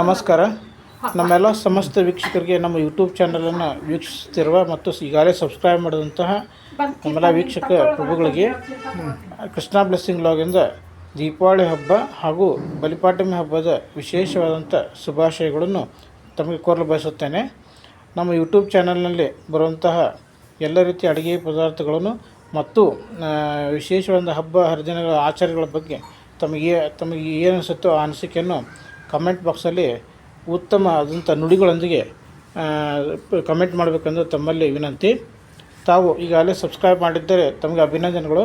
ನಮಸ್ಕಾರ. ನಮ್ಮೆಲ್ಲ ಸಮಸ್ತ ವೀಕ್ಷಕರಿಗೆ ನಮ್ಮ ಯೂಟ್ಯೂಬ್ ಚಾನಲನ್ನು ವೀಕ್ಷಿಸುತ್ತಿರುವ ಮತ್ತು ಈಗಾಗಲೇ ಸಬ್ಸ್ಕ್ರೈಬ್ ಮಾಡಿದಂತಹ ನಮ್ಮೆಲ್ಲ ವೀಕ್ಷಕ ಪ್ರಭುಗಳಿಗೆ ಕೃಷ್ಣ ಬ್ಲೆಸ್ಸಿಂಗ್ ಲಾಗಿಂದ ದೀಪಾವಳಿ ಹಬ್ಬ ಹಾಗೂ ಬಲಿಪಾಟಮಿ ಹಬ್ಬದ ವಿಶೇಷವಾದಂಥ ಶುಭಾಶಯಗಳನ್ನು ತಮಗೆ ಕೋರಲು ಬಯಸುತ್ತೇನೆ. ನಮ್ಮ ಯೂಟ್ಯೂಬ್ ಚಾನಲ್ನಲ್ಲಿ ಬರುವಂತಹ ಎಲ್ಲ ರೀತಿಯ ಅಡುಗೆ ಪದಾರ್ಥಗಳನ್ನು ಮತ್ತು ವಿಶೇಷವಾದ ಹಬ್ಬ ಹರಿದಿನಗಳ ಆಚಾರಗಳ ಬಗ್ಗೆ ತಮಗೆ ತಮಗೆ ಏನು ಅನಿಸುತ್ತೋ ಆ ಅನಿಸಿಕೆಯನ್ನು ಕಮೆಂಟ್ ಬಾಕ್ಸಲ್ಲಿ ಉತ್ತಮ ಆದಂಥ ನುಡಿಗಳೊಂದಿಗೆ ಕಮೆಂಟ್ ಮಾಡಬೇಕೆಂದು ತಮ್ಮಲ್ಲಿ ವಿನಂತಿ. ತಾವು ಈಗಾಗಲೇ ಸಬ್ಸ್ಕ್ರೈಬ್ ಮಾಡಿದ್ದರೆ ತಮಗೆ ಅಭಿನಂದನೆಗಳು.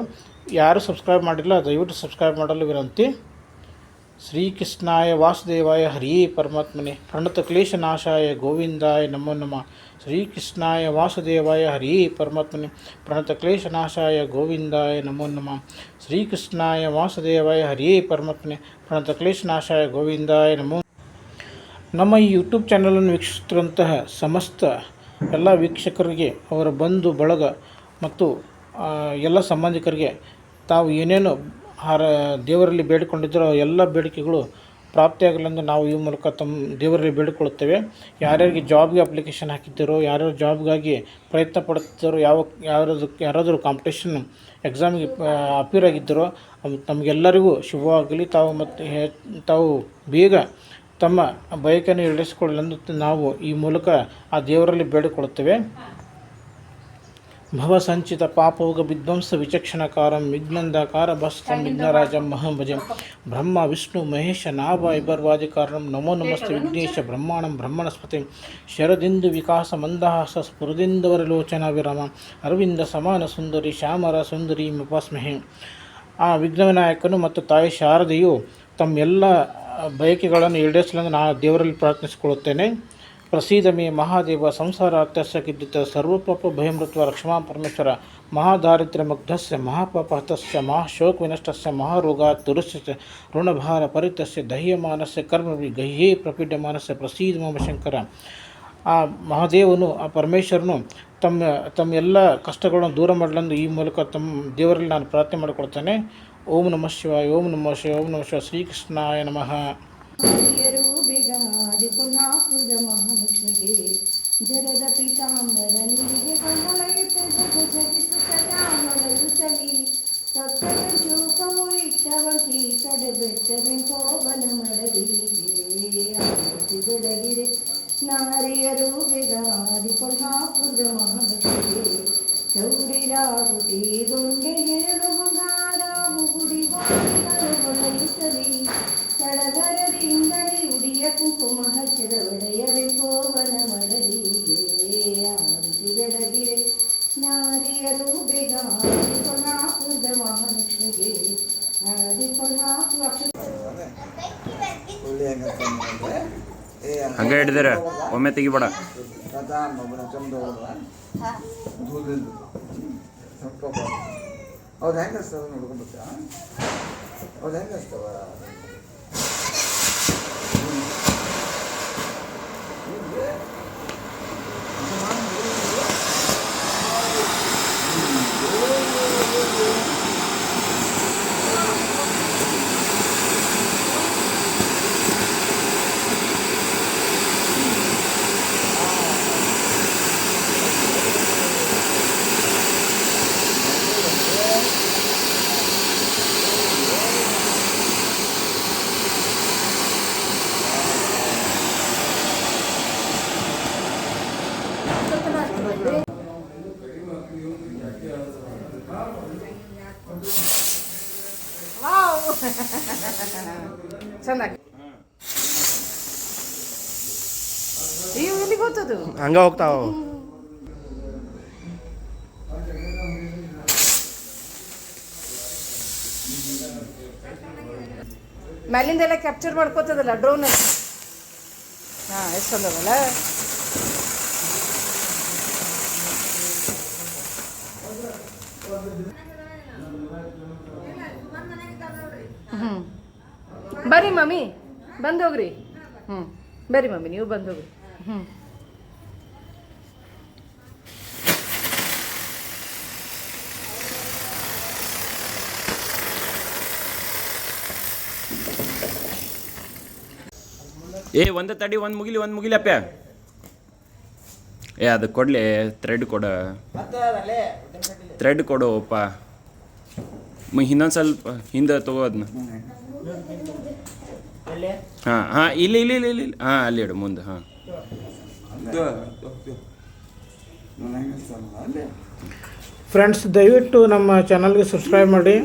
ಯಾರು ಸಬ್ಸ್ಕ್ರೈಬ್ ಮಾಡಿಲ್ಲ, ದಯವಿಟ್ಟು ಸಬ್ಸ್ಕ್ರೈಬ್ ಮಾಡಲು ವಿನಂತಿ. ಶ್ರೀಕೃಷ್ಣಾಯ ವಾಸುದೇವಾಯ ಹರಿಯೇ ಪರಮಾತ್ಮನೆ, ಪ್ರಣತ ಕ್ಲೇಶನಾಶಾಯ ಗೋವಿಂದಾಯ ನಮೋ ನಮ. ಶ್ರೀಕೃಷ್ಣಾಯ ವಾಸುದೇವಾಯ ಹರಿಯೇ ಪರಮಾತ್ಮನೆ, ಪ್ರಣತ ಕ್ಲೇಶನಾಶಾಯ ಗೋವಿಂದಾಯ ನಮೋ ನಮ. ಶ್ರೀಕೃಷ್ಣಾಯ ವಾಸುದೇವಾಯ ಹರಿಯೇ ಪರಮಾತ್ಮನೇ, ಪ್ರಣತ ಕ್ಲೇಶನಾಶಾಯ ಗೋವಿಂದಾಯ ನಮೋ ನಮ್ಮ ಈ ಯೂಟ್ಯೂಬ್ ಚಾನಲನ್ನು ವೀಕ್ಷಿಸುತ್ತಿರುವಂತಹ ಸಮಸ್ತ ಎಲ್ಲ ವೀಕ್ಷಕರಿಗೆ, ಅವರ ಬಂಧು, ಬಳಗ ಮತ್ತು ಎಲ್ಲ ಸಂಬಂಧಿಕರಿಗೆ ತಾವು ಏನೇನು ಹಾರ ದೇವರಲ್ಲಿ ಬೇಡಿಕೊಂಡಿದ್ದರೋ ಎಲ್ಲ ಬೇಡಿಕೆಗಳು ಪ್ರಾಪ್ತಿಯಾಗಲೆಂದು ನಾವು ಈ ಮೂಲಕ ತಮ್ಮ ದೇವರಲ್ಲಿ ಬೇಡಿಕೊಳ್ಳುತ್ತೇವೆ. ಯಾರ್ಯಾರಿಗೆ ಜಾಬ್ಗೆ ಅಪ್ಲಿಕೇಶನ್ ಹಾಕಿದ್ದರೋ, ಯಾರ್ಯಾರು ಜಾಬ್ಗಾಗಿ ಪ್ರಯತ್ನ ಪಡುತ್ತಿದ್ದಾರೋ, ಯಾವ, ಯಾರಾದ್ರು, ಯಾರಾದರೂ ಕಾಂಪಿಟೇಷನ್ ಎಕ್ಸಾಮ್ಗೆ ಅಪೀರ್ ಆಗಿದ್ದರೋ ತಮಗೆಲ್ಲರಿಗೂ ಶುಭವಾಗಲಿ. ತಾವು ಮತ್ತು ಹೆ- ತಾವು ಬೇಗ ತಮ್ಮ ಬಯಕೆಯನ್ನು ಈಡೇರಿಸಿಕೊಳ್ಳಲೆಂದು ನಾವು ಈ ಮೂಲಕ ಆ ದೇವರಲ್ಲಿ ಬೇಡಿಕೊಳ್ಳುತ್ತೇವೆ. ಭವಸಂಚಿತ ಪಾಪೋಗ ವಿಧ್ವಂಸ ವಿಚಕ್ಷಣಕಾರಂ ವಿಘ್ನಂದಕಾರ ಭಸ್ತಂ ವಿಘ್ನರಾಜಂ ಮಹಂ ಭಜಂ ಬ್ರಹ್ಮ ವಿಷ್ಣು ಮಹೇಶ ನಾಭ ಇಬರ್ವಾದಿಕಾರಣಂ ನಮೋ ನಮಸ್ತೆ ವಿಘ್ನೇಶ ಬ್ರಹ್ಮಾಣಂ ಬ್ರಹ್ಮಣಸ್ಪತಿ ಶರದಿಂದು ವಿಕಾಸ ಮಂದಹಾಸ ಸ್ಫುರದಿಂದವರಲೋಚನಾ ವಿರಾಮ ಅರವಿಂದ ಸಮಾನ ಸುಂದರಿ ಶ್ಯಾಮರ ಸುಂದರಿ ಮಪಸ್ಮೆಹೆ ಆ ವಿಘ್ನವಿನಾಯಕನು ಮತ್ತು ತಾಯಿ ಶಾರದೆಯು ತಮ್ಮೆಲ್ಲ ಬಯಕೆಗಳನ್ನು ಈಡೇರಿಸಲೆಂದು ನಾನು ದೇವರಲ್ಲಿ ಪ್ರಾರ್ಥಿಸಿಕೊಳ್ಳುತ್ತೇನೆ. ಪ್ರಸೀದ ಮೇ ಮಹಾದೇವ ಸಂಸಾರ ಅತ್ಯಸ್ಯ ಕಿದ್ದಿತ ಸರ್ವಪಾಪ ಭಯಮೃತ್ವ ರಕ್ಷಮಾ ಪರಮೇಶ್ವರ ಮಹಾದಾರಿದ್ರ್ಯ ಮುಗ್ಧಸ್ಯ ಮಹಾಪಾಪ ಹತಸ್ಯ ಮಹಾಶೋಕ ವಿನಷ್ಟಸ್ಯ ಮಹಾರೋಗ ತುರುಸ್ಯ ಋಣಭಾರ ಪರಿತಸ್ಯ ದಹ್ಯಮಾನಸ್ಯ ಕರ್ಮವಿ ಗಹ್ಯೇ ಪ್ರಪೀಡ್ಯಮಾನಸ್ಯ ಪ್ರಸೀದ ಮಮ ಶಂಕರ. ಆ ಮಹಾದೇವನು, ಆ ಪರಮೇಶ್ವರನು ತಮ್ಮ ತಮ್ಮ ಎಲ್ಲ ಕಷ್ಟಗಳನ್ನು ದೂರ ಮಾಡಲೆಂದು ಈ ಮೂಲಕ ತಮ್ಮ ದೇವರಲ್ಲಿ ನಾನು ಪ್ರಾರ್ಥನೆ ಮಾಡಿಕೊಳ್ತೇನೆ. ಓಂ ನಮಃ ಶಿವಾಯ, ಓಂ ನಮಃ ಶಿವ ಓಂ ನಮಃ ಶಿವ ಶ್ರೀಕೃಷ್ಣಾಯ ನಮಃ. ಪುನಾಪುರ ಮಹಾಲಕ್ಷ್ಮಿಗೆ ಜರದ ಪೀತಾಂಬರ ನೀರಿಗೆ ಕಮಲಯುತ ಜಗ ಜಗಿಸು ಸದಾ ಹೊಳೆಯುತ್ತಲಿ ಸಪ್ತಪಂಚು ಕಮುಳಿಟ್ಟವತಿ ತಡೆಬೆಟ್ಟವೆಂಕೋಬನ ಮಡಲಿಗೆ ಆರತಿ ಬೆಳಗಿರೆ ನಾರಿಯರು ಬಿಗಾದಿ ಪುನಾಪುರ ಮಹಾಲಕ್ಷ್ಮಿಗೆ ಚೌರಿ ರಾಗುತಿ ಗೊಂಡೆ ಹೇಳು ಉಡಿಯ ಕುಂಕುಮ ಹಚ್ಚಿದ ಒಡೆಯವೆ ಕೋವನ ಮಡಲಿಗೆ ಆರತಿ ಬೆಳಗಿರೆ ನಾರಿಯರು ಬೇಗ ಆದಿ ಕೊಲ್ಹಾಪುರದ ಮಹಾಲಕ್ಷ್ಮಿಗೆ ಆದಿ ಕೊಲ್ಹಾಪುರ ಅಕ್ಷ ಒಳ್ಳೆ ಹಂಗೆ ಹಂಗೆ ಹಿಡಿದಿರ ಒಮ್ಮೆ ತೆಗಿಬೇಡ ಅವ್ರು ಹೆಂಗೆ ಹಚ್ತಾವ ನೋಡ್ಕೊಂಬತ್ತ ಅವ್ರು ಹೆಂಗೆ ಹಚ್ತಾವ ಚಂದ ಇವು ಎಲ್ಲಿಗೆ ಗೊತ್ತದು ಹಂಗ ಹೋಗ್ತಾವ ಮ್ಯಾಲಿಂದೆಲ್ಲ ಕ್ಯಾಪ್ಚರ್ ಮಾಡ್ಕೋತದಲ್ಲ ಡ್ರೋನ್ ಹಾಂ ಎಷ್ಟು ಚಂದವಲ್ಲ ಹ್ಞೂ ಬರ್ರಿ ಮಮ್ಮಿ, ಬಂದು ಹೋಗ್ರಿ. ಹ್ಞೂ ಬರ್ರಿ ಮಮ್ಮಿ, ನೀವು ಬಂದು ಹೋಗ್ರಿ. ಹ್ಞೂ ಏ, ಒಂದು ತಡಿ, ಒಂದು ಮುಗಿಲಿ ಒಂದು ಮುಗಿಲಿ ಅಪ್ಪ. ಏ ಅದು ಕೊಡ್ಲಿ ಥ್ರೆಡ್ ಕೊಡ. ಥ್ರೆಡ್ ಕೊಡು ಅಪ್ಪ ಮ ಇನ್ನೊಂದು ಸ್ವಲ್ಪ ಹಿಂದೆ ತಗೋ ಅದನ್ನ ಹಾಂ ಹಾಂ ಇಲ್ಲಿ ಇಲ್ಲಿ ಇಲ್ಲಿ ಇಲ್ಲಿ. ಹಾಂ ಅಲ್ಲಿ ಇಡು ಮುಂದೆ ಹಾಂ. ಅಲ್ಲೇ. ಫ್ರೆಂಡ್ಸ್ ದಯವಿಟ್ಟು ನಮ್ಮ ಚಾನಲ್ಗೆ ಸಬ್ಸ್ಕ್ರೈಬ್ ಮಾಡಿ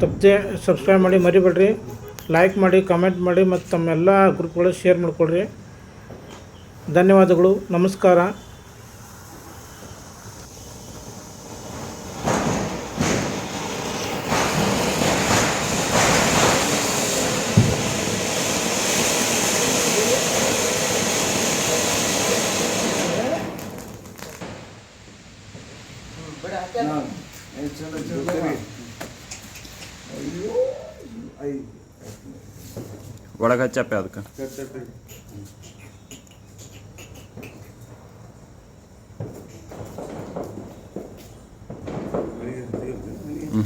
ತಪ್ಪದೆ ಸಬ್ಸ್ಕ್ರೈಬ್ ಮಾಡಿ ಮರಿಬೇಡ್ರಿ. ಲೈಕ್ ಮಾಡಿ ಕಮೆಂಟ್ ಮಾಡಿ ಮತ್ತು ತಮ್ಮೆಲ್ಲ ಗ್ರೂಪ್ಗಳು ಶೇರ್ ಮಾಡಿಕೊಡ್ರಿ ಧನ್ಯವಾದಗಳು ನಮಸ್ಕಾರ ಚಲೋ ಚಲೋ ಅಯ್ಯೋ ಐ ಒಳಗೆ ಹಚ್ಚಪ್ಪ ಅದಕ್ಕೆ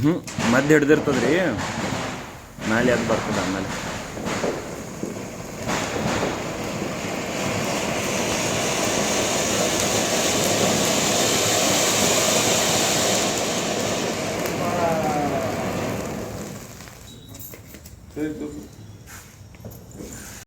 ಹ್ಞೂ ಮದ್ದು ಹಿಡ್ದಿರ್ತದ ರೀ ಮೇಲೆ ಅದು ಬರ್ತದೆ ಆಮೇಲೆ.